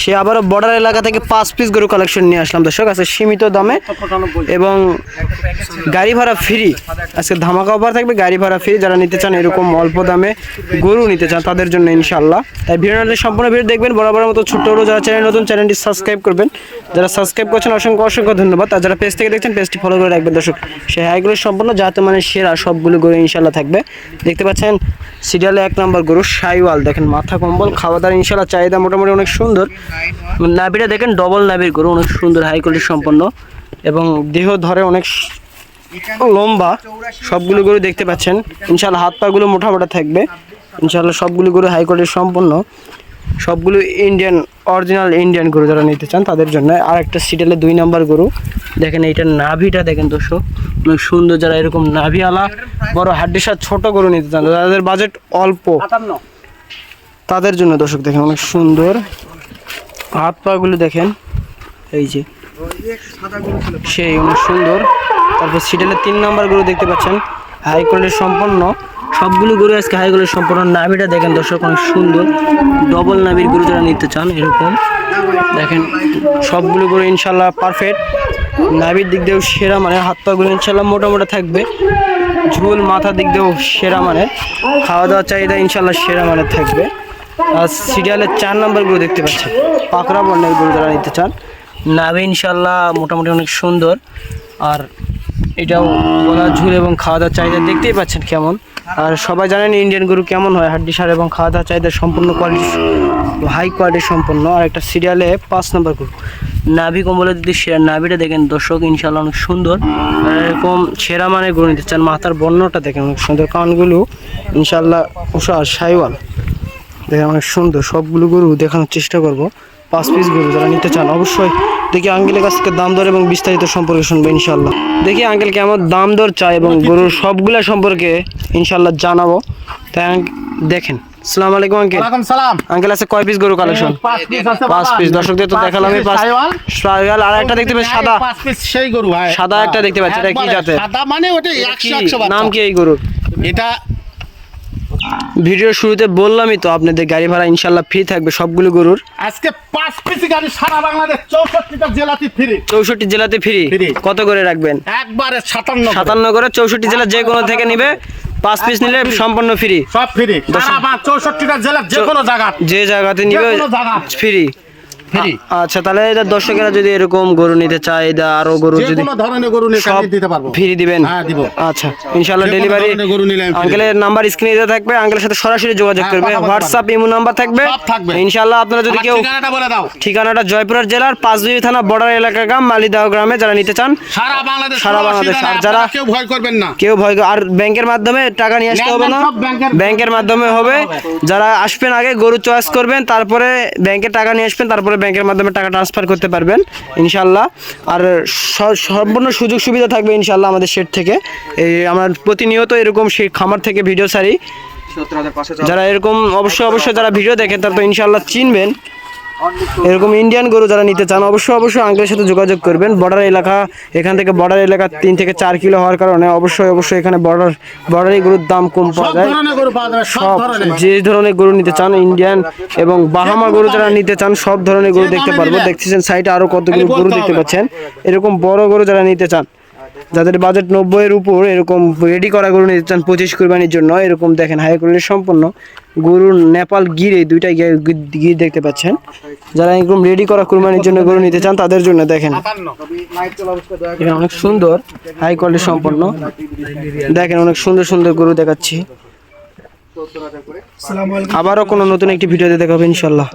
সে আবারও বর্ডার এলাকা থেকে পাঁচ পিস গরু কালেকশন নিয়ে আসলাম। দর্শক আছে সীমিত দামে এবং গাড়ি ভাড়া ফ্রি আজকে ধামাকা অফার থাকবে, গাড়ি ভাড়া ফ্রি যারা নিতে চান এরকম অল্প দামে গরু নিতে চান, তাদের জন্য ইনশাল্লাহ তাই ভিডিওটি সম্পূর্ণ ভিডিও দেখবেন। বরাবর মতো ছোট্ট বড় যারা চ্যানেল নতুন চ্যানেলটি সাবস্ক্রাইব করবেন। যারা সাবস্ক্রাইব করছেন, অসংখ্য অসংখ্য ধন্যবাদ। আর যারা পেজ থেকে দেখছেন পেজটি ফলো করে রাখবেন। দর্শক সেই হাইগুলো সম্পূর্ণ যাতে মানে সেরা সবগুলো গরু ইনশাল্লাহ থাকবে। দেখতে পাচ্ছেন, সিরিয়ালে এক নম্বর গরু, সাইওয়াল। দেখেন, মাথা কম্বল খাওয়া দাওয়ার ইনশাল্লাহ চাহিদা মোটামুটি অনেক সুন্দর। নাভিটা দেখেন ডবল নাভির গরু অনেক সুন্দর হাই কোয়ালিটি সম্পন্ন। এবং দেহ ধরে অনেক লম্বা সবগুলো গরু দেখতে পাচ্ছেন। ইনশাল্লাহ হাত পাগুলো মোটা মোটা থাকবে। ইনশাল্লাহ সবগুলো গরু হাই কোয়ালিটির সম্পন্ন। সবগুলো ইন্ডিয়ান অরিজিনাল ইন্ডিয়ান গরু যারা নিতে চান তাদের জন্য আর একটা সিটেলে দুই নাম্বার গরু। দেখেন এইটার নাভিটা দেখেন দর্শক অনেক সুন্দর যারা এরকম নাভিওয়ালা বড় হাড্ডির সাথে ছোট গরু নিতে চান তাদের বাজেট অল্প তাদের জন্য দর্শক দেখেন অনেক সুন্দর। হাত পাগুলো দেখেন, এই যে। সেই অনেক সুন্দর। তারপর সিটেলের তিন নাম্বার গরু দেখতে পাচ্ছেন। হাই কোয়ালিটির সম্পন্ন। সবগুলো গরু আজকে হাই কোয়ালিটির সম্পন্ন। নাভিটা দেখেন দর্শক, অনেক সুন্দর। ডবল নাভির গরু যারা নিতে চান, এরকম। দেখেন, সবগুলো গরু ইনশাল্লাহ পারফেক্ট নাভির দিক দিয়েও সেরা মানে হাত পাগুলো ইনশাল্লাহ মোটা মোটা থাকবে। ঝুল মাথার দিক দিয়েও সেরা মানে। খাওয়া দাওয়ার চাহিদা ইনশাল্লাহ সেরা মানের থাকবে। সিরিয়ালের চার নাম্বার গরু দেখতে পাচ্ছেন। পাকড়া বর্ণের গরু যারা নিতে চান। নাভি ইনশাল্লাহ মোটামুটি অনেক সুন্দর। আর এটাও গলা ঝুল এবং খাওয়া দাওয়ার চাহিদা দেখতেই পাচ্ছেন কেমন। আর সবাই জানেন ইন্ডিয়ান গরু কেমন হয়, হাড্ডি সার এবং খাওয়া দাওয়ার চাহিদা সম্পূর্ণ কোয়ালিটি হাই কোয়ালিটি সম্পন্ন আর একটা সিরিয়ালে পাঁচ নম্বর গরু। নাভি কম্বলের যদি সেরা নাভিটা দেখেন, দর্শক ইনশাল্লাহ অনেক সুন্দর। এরকম সেরা মানে গরু নিতে চান। মাথার বর্ণটা দেখেন অনেক সুন্দর। কানগুলো ইনশাল্লাহ উষা সাইওয়াল। দেখেন অনেক সুন্দর সবগুলো গরু দেখানোর চেষ্টা করব। পাঁচ পিস গরু যারা নিতে চান অবশ্যই দেখি আঙ্কেলের কাছ থেকে দাম দর এবং বিস্তারিত সম্পর্কে শুনব ইনশাল্লাহ দেখি আঙ্কেল কেমন দাম দর চাই এবং গরুর সবগুলা সম্পর্কে ইনশাল্লাহ জানাব। তাই দেখেন। আসসালামু আলাইকুম আঙ্কেল। সালাম। আঙ্কেল আছে কয় পিস গরু কালেকশন পাঁচ পিস দর্শকদের তো দেখালামই piece পাঁচ সাইওয়াল। আর একটা দেখতে পাচ্ছি সাদা। পাঁচ পিস সেই গরু সাদা একটা দেখতে পাচ্ছি, এটা কি জাতের? সাদা মানে ওটা নাম কি এই গরুর? এটা ভিডিওর শুরুতে বললামই তো আপনাদের গাড়ি ভাড়া ইনশাল্লাহ ফ্রি থাকবে সবগুলো গরুর। আজকে পাঁচ পিসি গাড়ি সারা বাংলাদেশ চৌষট্টিটা জেলাতে ফ্রি চৌষট্টি জেলাতে ফ্রি কত করে রাখবেন? একবারে সাতান্ন সাতান্ন করে চৌষট্টি জেলা যে কোনো থেকে নিবে। পাঁচ পিস নিলে সম্পূর্ণ ফ্রি সব ফ্রি চৌষট্টিটা জেলা যে কোনো জায়গা। যে জায়গাতে নিবে ফ্রি ফ্রি? আচ্ছা তাহলে এটা দর্শকেরা যদি এরকম গরু নিতে চায় এটা আরও গরু যদি কোনো ধরনের গরু সব দিতে পারব। ফ্রি দিবেন? হ্যাঁ, দিব। আচ্ছা ইনশাআল্লাহ ডেলিভারি গরু নিলে আঙ্কেলের নাম্বার স্ক্রিনে দেওয়া থাকবে আঙ্কেলের সাথে সরাসরি যোগাযোগ হ্যাঁ, করবে। হোয়াটসঅ্যাপ ইমো নাম্বার থাকবে। সব থাকবে। ইনশাআল্লাহ আপনারা যদি কেউ ঠিকানাটা বলে দাও। ঠিকানাটা জয়পুরহাট জেলার পাঁচবিবি থানা বর্ডার এলাকা গ্রাম মালিদাহ গ্রামে যারা নিতে চান সারা বাংলাদেশ সারা বাংলাদেশ। আর যারা- কেউ ভয় করবেন না। কেউ ভয় আর ব্যাংকের মাধ্যমে টাকা নিয়ে আসতে হবে না। ব্যাংকের- ব্যাংকের মাধ্যমে হবে। যারা আসবেন আগে গরু চয়েস করবেন তারপরে ব্যাংকে টাকা নিয়ে আসবেন তারপরে ব্যাংকের মাধ্যমে টাকা ট্রান্সফার করতে পারবেন ইনশাল্লাহ আর সম্পূর্ণ সুযোগ সুবিধা থাকবে ইনশাল্লাহ আমাদের শেড থেকে। এই আমার প্রতিনিয়ত এরকম সেই খামার থেকে ভিডিও সারি যারা এরকম অবশ্যই অবশ্যই যারা ভিডিও দেখেন তারা তো ইনশাল্লাহ চিনবেন। এরকম ইন্ডিয়ান গরু যারা নিতে চান অবশ্যই অবশ্যই আঙ্কেলের সাথে যোগাযোগ করবেন। বর্ডার এলাকা এখান থেকে বর্ডার এলাকা তিন থেকে চার কিলো হওয়ার কারণে অবশ্যই অবশ্যই এখানে বর্ডার বর্ডারি গরুর দাম কম পাওয়া যায়। সব যে ধরনের গরু নিতে চান ইন্ডিয়ান এবং বাহামা গরু যারা নিতে চান সব ধরনের গরু দেখতে পারব। দেখতেছেন সাইডে আরও কতগুলো গরু দেখতে পাচ্ছেন। এরকম বড় গরু যারা নিতে চান যাদের বাজেট নব্বইয়ের উপর এরকম রেডি করা গরু নিতে চান পঁচিশ কুরবানির জন্য এরকম দেখেন হাই কোয়ালিটির সম্পন্ন গরুর নেপাল গিরে দুইটাই গির দেখতে পাচ্ছেন। যারা একদম রেডি করা কুরবানির জন্য গরু নিতে চান তাদের জন্য দেখেন। এটা এখানে অনেক সুন্দর হাই কোয়ালিটি সম্পন্ন। দেখেন অনেক সুন্দর সুন্দর গরু দেখাচ্ছি। আবারও কোনো নতুন একটি ভিডিওতে দেখাবো ইনশাল্লাহ।